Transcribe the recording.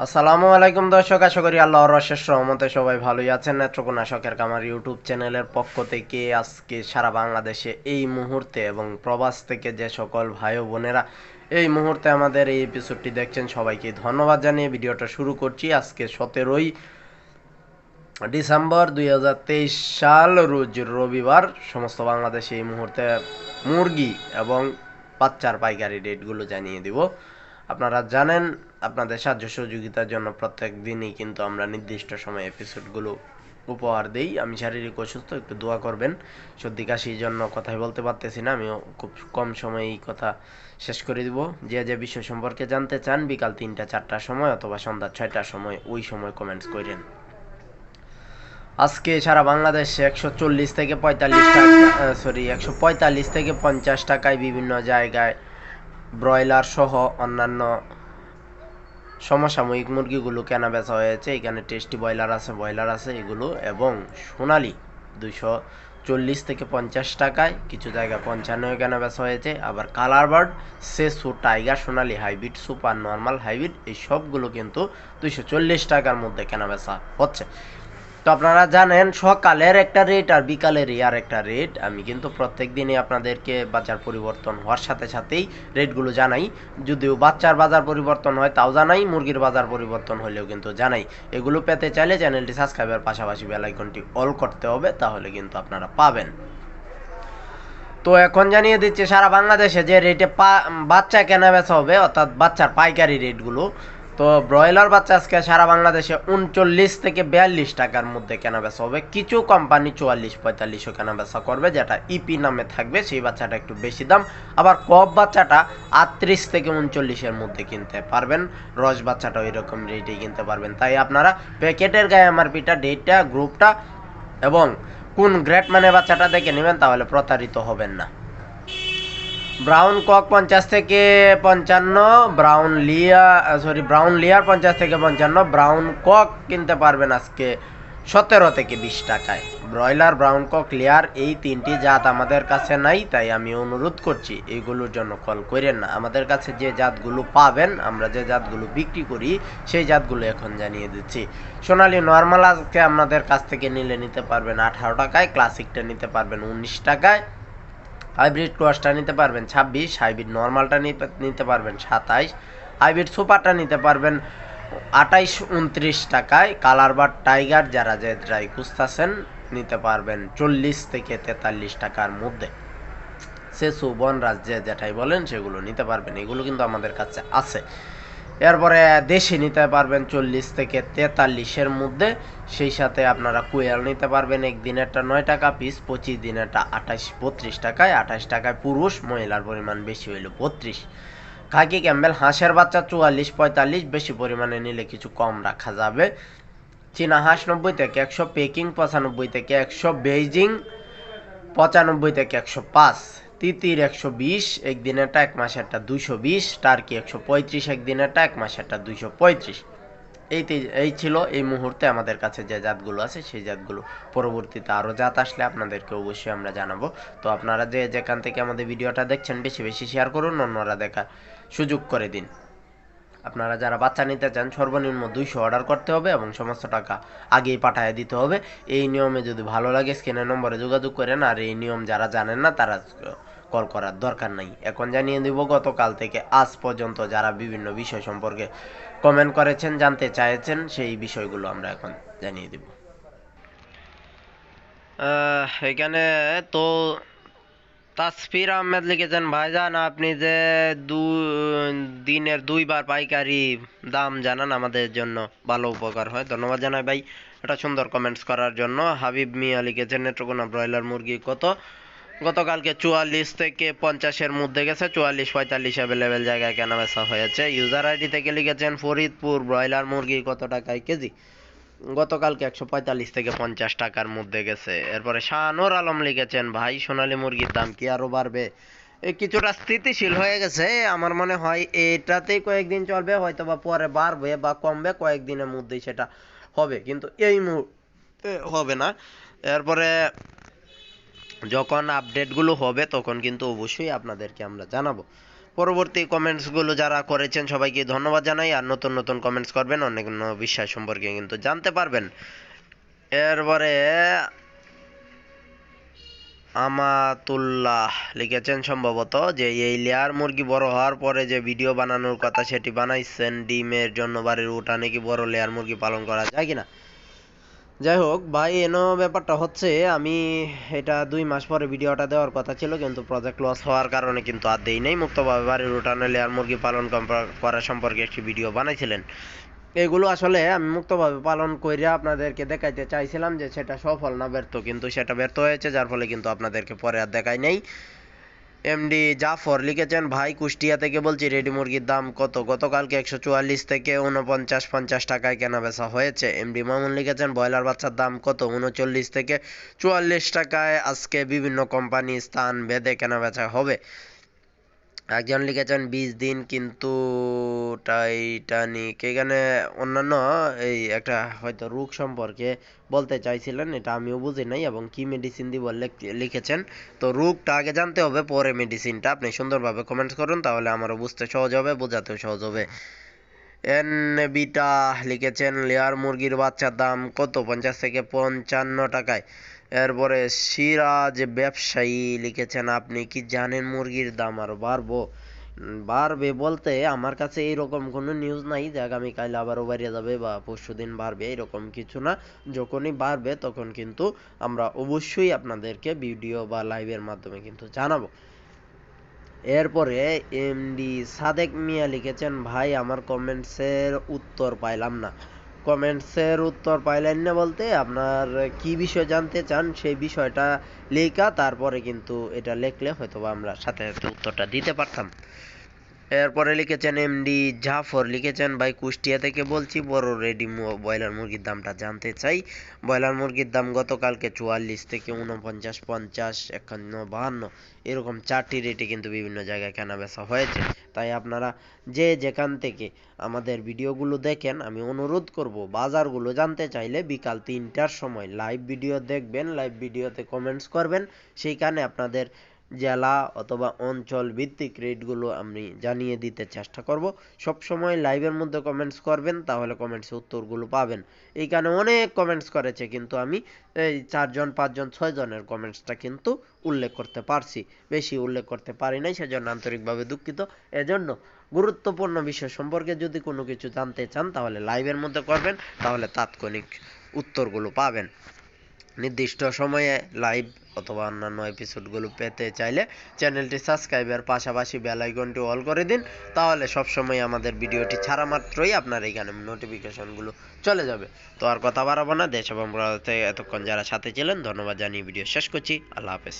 আসসালামু আলাইকুম দর্শক, আশা করি আল্লাহর অশেষ রহমতে সবাই ভালোই আছেন। নেত্রকোনা শখের কামার ইউটিউব চ্যানেলের পক্ষ থেকে আজকে সারা বাংলাদেশে এই মুহূর্তে এবং প্রবাস থেকে যে সকল ভাই বোনেরা এই মুহূর্তে আমাদের এই এপিসোডটি দেখছেন, সবাইকে ধন্যবাদ জানিয়ে ভিডিওটা শুরু করছি। আজকে সতেরোই ডিসেম্বর দুই হাজার তেইশ সাল, রোজ রবিবার, সমস্ত বাংলাদেশে এই মুহূর্তে মুরগি এবং বাচ্চার পাইকারি রেটগুলো জানিয়ে দিব। আপনারা জানেন, আপনাদের সাহায্য সহযোগিতার জন্য প্রত্যেক দিনই কিন্তু আমরা নির্দিষ্ট সময় এপিসোডগুলো উপহার দেই। আমি শারীরিক অসুস্থ, একটু দোয়া করবেন। সর্দি কাশির জন্য কথাই বলতে পারতেছি না, আমিও খুব কম সময়ে এই কথা শেষ করে দিব। যে যে বিষয় সম্পর্কে জানতে চান, বিকাল তিনটা, চারটার সময় অথবা সন্ধ্যা ছয়টার সময়, ওই সময় কমেন্টস করেন। আজকে সারা বাংলাদেশে একশো চল্লিশ থেকে পঁয়তাল্লিশ টাকা সরি একশো পঁয়তাল্লিশ থেকে পঞ্চাশ টাকায় বিভিন্ন জায়গায় ব্রয়লার সহ অন্যান্য সমসাময়িক মুরগিগুলো কেনা বেচা হয়েছে। এখানে টেস্টি ব্রয়লার আছে ব্রয়লার আছে এগুলো এবং সোনালি দুইশো চল্লিশ থেকে পঞ্চাশ টাকায় কিছু জায়গায় পঞ্চান্নয় কেনা বেচা হয়েছে। আবার কালার বার্ড, সেসু, টাইগার, সোনালি, হাইব্রিড, সুপার নর্মাল, হাইব্রিড, এই সবগুলো কিন্তু দুইশো চল্লিশ টাকার মধ্যে কেনা বেচা হচ্ছে। তো আপনারা জানেন, সকালের একটা রেট আর বিকালের আর একটা রেট আমি কিন্তু প্রত্যেক দিনই আপনাদেরকে বাজার পরিবর্তন হওয়ার সাথে সাথেই রেটগুলো জানাই। যদিও বাচ্চার বাজার পরিবর্তন হয়, তাও জানাই। মুরগির বাজার পরিবর্তন হলেও কিন্তু জানাই। এগুলো পেতে চাইলে চ্যানেলটি সাবস্ক্রাইবের পাশাপাশি বেলাইকনটি অল করতে হবে, তাহলে কিন্তু আপনারা পাবেন। তো এখন জানিয়ে দিচ্ছে, সারা বাংলাদেশে যে রেটে বাচ্চা কেনা বেচা হবে, অর্থাৎ বাচ্চার পাইকারি রেটগুলো তো ব্রয়লার বাচ্চা আজকে সারা বাংলাদেশে উনচল্লিশ থেকে বিয়াল্লিশ টাকার মধ্যে কেনা বেচা হবে। কিছু কোম্পানি চুয়াল্লিশ, পঁয়তাল্লিশও কেনা বেচা করবে, যেটা ইপি নামে থাকবে, সেই বাচ্চাটা একটু বেশি দাম। আবার কপ বাচ্চাটা আটত্রিশ থেকে উনচল্লিশের মধ্যে কিনতে পারবেন। রস বাচ্চাটা ওই রকম রেটেই কিনতে পারবেন। তাই আপনারা প্যাকেটের গায়ে এমআরপিটা, ডেটটা, গ্রুপটা এবং কোন গ্রেড মানে বাচ্চাটা দেখে নেবেন, তাহলে প্রতারিত হবেন না। ব্রাউন কক পঞ্চাশ থেকে পঞ্চান্ন, ব্রাউন লিয়া সরি ব্রাউন লিয়ার পঞ্চাশ থেকে পঞ্চান্ন, ব্রাউন কক কিনতে পারবেন আজকে সতেরো থেকে বিশ টাকায়। ব্রয়লার, ব্রাউন কক, লেয়ার এই তিনটি জাত আমাদের কাছে নাই, তাই আমি অনুরোধ করছি এইগুলোর জন্য কল করেন না। আমাদের কাছে যে জাতগুলো পাবেন, আমরা যে জাতগুলো বিক্রি করি, সেই জাতগুলো এখন জানিয়ে দিচ্ছি। সোনালি নর্মাল আজকে আপনাদের কাছ থেকে নিলে নিতে পারবেন আঠারো টাকায়, ক্লাসিকটা নিতে পারবেন উনিশ টাকায়। হাইব্রিড ক্রসটা নিতে পারবেন ছাব্বিশ, হাইব্রিড নর্মালটা নিতে পারবেন সাতাইশ, হাইব্রিড সুপারটা নিতে পারবেন আটাইশ উনত্রিশ টাকায়। কালার বার টাইগার যারা যে ড্রাই খুঁজতেছেন, নিতে পারবেন চল্লিশ থেকে তেতাল্লিশ টাকার মধ্যে। সে বনরাজ যে যেটাই বলেন সেগুলো নিতে পারবেন। এগুলো কিন্তু আমাদের কাছে আছে। এরপরে দেশি নিতে পারবেন চল্লিশ থেকে তেতাল্লিশের মধ্যে। সেই সাথে আপনারা কুয়েল নিতে পারবেন একদিনেরটা নয় টাকা পিস পঁচিশ দিনেরটা আঠাশ, বত্রিশ টাকায় আঠাশ টাকায় পুরুষ, মহিলার পরিমাণ বেশি হইল বত্রিশ। খাকি ক্যাম্বেল, হাঁসের বাচ্চা চুয়াল্লিশ, পঁয়তাল্লিশ, বেশি পরিমাণে নিলে কিছু কম রাখা যাবে। চীনা হাঁস নব্বই থেকে একশো, পেকিং পঁচানব্বই থেকে একশো, বেইজিং পঁচানব্বই থেকে একশো পাঁচ। তিতির একশো বিশ একদিনেরটা এক মাসেরটা দুইশো বিশ, টার্কি একশো পঁয়ত্রিশ একদিনেরটা এক মাসেরটা দুইশো পঁয়ত্রিশ। এই এই ছিল এই মুহূর্তে আমাদের কাছে যে জাতগুলো আছে, সেই জাতগুলো। পরবর্তীতে আরও জাত আসলে আপনাদেরকে অবশ্যই আমরা জানাব। তো আপনারা যে যেখান থেকে আমাদের ভিডিওটা দেখছেন, বেশি বেশি শেয়ার করুন, অন্যরা দেখার সুযোগ করে দিন। আপনারা যারা বাচ্চা নিতে চান, সর্বনিম্ন দুইশো অর্ডার করতে হবে এবং সমস্ত টাকা আগেই পাঠিয়ে দিতে হবে। এই নিয়মে যদি ভালো লাগে, স্ক্রিনের নম্বরে যোগাযোগ করেন। আর এই নিয়ম যারা জানেন না, তারা কল করার দরকার নাই। এখন জানিয়ে দিব, গতকাল থেকে আজ পর্যন্ত যারা বিভিন্ন বিষয় সম্পর্কে কমেন্ট করেছেন, জানতে চাইছেন, সেই বিষয়গুলো আমরা এখন জানিয়ে দিব। এখানে তো তাসফির আহমেদ লিখেছেন, ভাইজান, আপনি যে দু, দিনের দুইবার পাইকারি দাম জানান আমাদের জন্য, ভালো উপকার হয়। ধন্যবাদ জানাই ভাই, এটা সুন্দর কমেন্টস করার জন্য। হাবিব মিয়া লিখেছেন, নেত্রকোনা ব্রয়লার মুরগি কত? গতকালকে চুয়াল্লিশ থেকে পঞ্চাশের মধ্যে গেছে, চুয়াল্লিশ, পঁয়তাল্লিশ অ্যাভেলেবেল জায়গায় কেনা বেচা হয়েছে। ইউজার আইডি থেকে লিখেছেন, ফরিদপুর ব্রয়লার মুরগি কত টাকায় কেজি? গতকালকে একশো পঁয়তাল্লিশ থেকে পঞ্চাশ টাকার মধ্যে গেছে। এরপরে শাহানুর আলম লিখেছেন, ভাই, সোনালী মুরগির দাম কি আরও বাড়বে? কিছুটা স্থিতিশীল হয়ে গেছে। আমার মনে হয় এটাতেই কয়েকদিন চলবে হয়তো বা পরে বাড়বে বা কমবে, কয়েকদিনের মধ্যেই সেটা হবে। কিন্তু এই মুহূর্তে হবে না। এরপরে যখন আপডেটগুলো হবে, তখন কিন্তু অবশ্যই আপনাদেরকে আমরা জানাব। পরবর্তী কমেন্টসগুলো যারা করেছেন, সবাইকে ধন্যবাদ জানাই। আর নতুন নতুন কমেন্টস করবেন, অনেক বিষয় সম্পর্কে কিন্তু জানতে পারবেন। এরপরে আমাতুল্লাহ লিখেছেন সম্ভবত যে, এই লেয়ার মুরগি বড় হওয়ার পরে যে ভিডিও বানানোর কথা সেটি বানাইছেন ডিমের জন্য, বাড়ির উঠানে কি বড় লেয়ার মুরগি পালন করা যায় কিনা? যাই হোক ভাই, এনো ব্যাপারটা হচ্ছে, আমি এটা দুই মাস পরে ভিডিওটা দেওয়ার কথা ছিল, কিন্তু প্রজেক্ট লস হওয়ার কারণে কিন্তু আর দেই নেই। মুক্তভাবে বাড়ির উঠানে লেয়ার মুরগি পালন করা সম্পর্কে একটি ভিডিও বানাইছিলেন। এগুলো আসলে আমি মুক্তভাবে পালন করে আপনাদেরকে দেখাইতে চাইছিলাম যে, সেটা সফল না ব্যর্থ, কিন্তু সেটা ব্যর্থ হয়েছে, যার ফলে কিন্তু আপনাদেরকে পরে আর দেখাই নেই। এমডি জাফর লিখেছেন, ভাই, কুষ্টিয়া থেকে বলছি রেডি মুরগির দাম কত? গতকালকে একশো চুয়াল্লিশ থেকে উনপঞ্চাশ পঞ্চাশ টাকায় কেনা বেচা হয়েছে। এমডি মামুন লিখেছেন, ব্রয়লার বাচ্চার দাম কত? উনচল্লিশ থেকে চুয়াল্লিশ টাকায় আজকে বিভিন্ন কোম্পানি স্থান ভেদে কেনা বেচা হবে। একজন লিখেছেন, বিশ দিন কিন্তু টাইটানিক। এখানে অন্যান্য এই একটা হয়তো রোগ সম্পর্কে বলতে চাইছিলেন, এটা আমিও বুঝি নাই এবং কি মেডিসিন দিব লিখেছেন। তো রোগটা আগে জানতে হবে, পরে মেডিসিনটা আপনি সুন্দরভাবে কমেন্ট করুন, তাহলে আমারও বুঝতে সহজ হবে, বোঝাতেও সহজ হবে। এন বিটা লিখেছেন, লেয়ার মুরগির বাচ্চার দাম কত? পঞ্চাশ থেকে পঞ্চান্ন টাকায়। এরপরে সিরাজ ব্যবসায়ী লিখেছেন, আপনি কি জানেন মুরগির দাম আরও বাড়বো? বাড়বে বলতে আমার কাছে এইরকম কোনো নিউজ নাই। যে আগামীকাল আবারও বাড়িয়ে যাবে বা পরশু দিন বাড়বে, এরকম কিছু না। যখনই বাড়বে তখন কিন্তু আমরা অবশ্যই আপনাদেরকে ভিডিও বা লাইভের মাধ্যমে কিন্তু জানাব। এরপরে এমডি সাদেক মিয়া লিখেছেন, ভাই, আমার কমেন্টসের উত্তর পাইলাম না। কমেন্টসের উত্তর পাইলেন না বলতে আপনার কি বিষয় জানতে চান সেই বিষয়টা লেখা, তারপরে কিন্তু এটা লিখলে হয়তো আমরা সাথে সাথে উত্তরটা দিতে পারতাম। এরপরে লিখেছেন, এমডি জাফর লিখেছেন, ভাই, কুষ্টিয়া থেকে বলছি, বড় রেডি ব্রয়লার মুরগির দামটা জানতে চাই। ব্রয়লার মুরগির দাম গতকালকে চুয়াল্লিশ থেকে উনপঞ্চাশ পঞ্চাশ, একান্ন, বাহান্ন, এরকম চারটি রেটে কিন্তু বিভিন্ন জায়গায় কেনা বেচা হয়েছে। তাই আপনারা যে যেখান থেকে আমাদের ভিডিওগুলো দেখেন, আমি অনুরোধ করব, বাজারগুলো জানতে চাইলে বিকাল তিনটার সময় লাইভ ভিডিও দেখবেন লাইভ ভিডিওতে কমেন্টস করবেন। সেইখানে আপনাদের জেলা অথবা অঞ্চল ভিত্তিক রেটগুলো আমি জানিয়ে দিতে চেষ্টা করব। সব সময় লাইভের মধ্যে কমেন্টস করবেন, তাহলে কমেন্টসে উত্তরগুলো পাবেন। এইখানে অনেক কমেন্টস করেছে কিন্তু আমি, এই চারজন, পাঁচজন, ছয়জনের কমেন্টসটা কিন্তু উল্লেখ করতে পারছি। বেশি উল্লেখ করতে পারি নাই, সেজন্য আন্তরিকভাবে দুঃখিত। এজন্য গুরুত্বপূর্ণ বিষয় সম্পর্কে যদি কোনো কিছু জানতে চান, তাহলে লাইভের মধ্যে করবেন, তাহলে তাৎক্ষণিক উত্তরগুলো পাবেন। নির্দিষ্ট সময়ে লাইভ অথবা অন্যান্য এপিসোডগুলো পেতে চাইলে চ্যানেলটি সাবস্ক্রাইবের পাশাপাশি বেল আইকনটি অল করে দিন, তাহলে সবসময় আমাদের ভিডিওটি ছাড়া মাত্রই আপনার এখানে নোটিফিকেশনগুলো চলে যাবে। তো আর কথা বাড়াবো না, দেশ এবং এতক্ষণ যারা সাথে ছিলেন, ধন্যবাদ জানিয়ে ভিডিও শেষ করছি, আল্লাহ হাফেজ।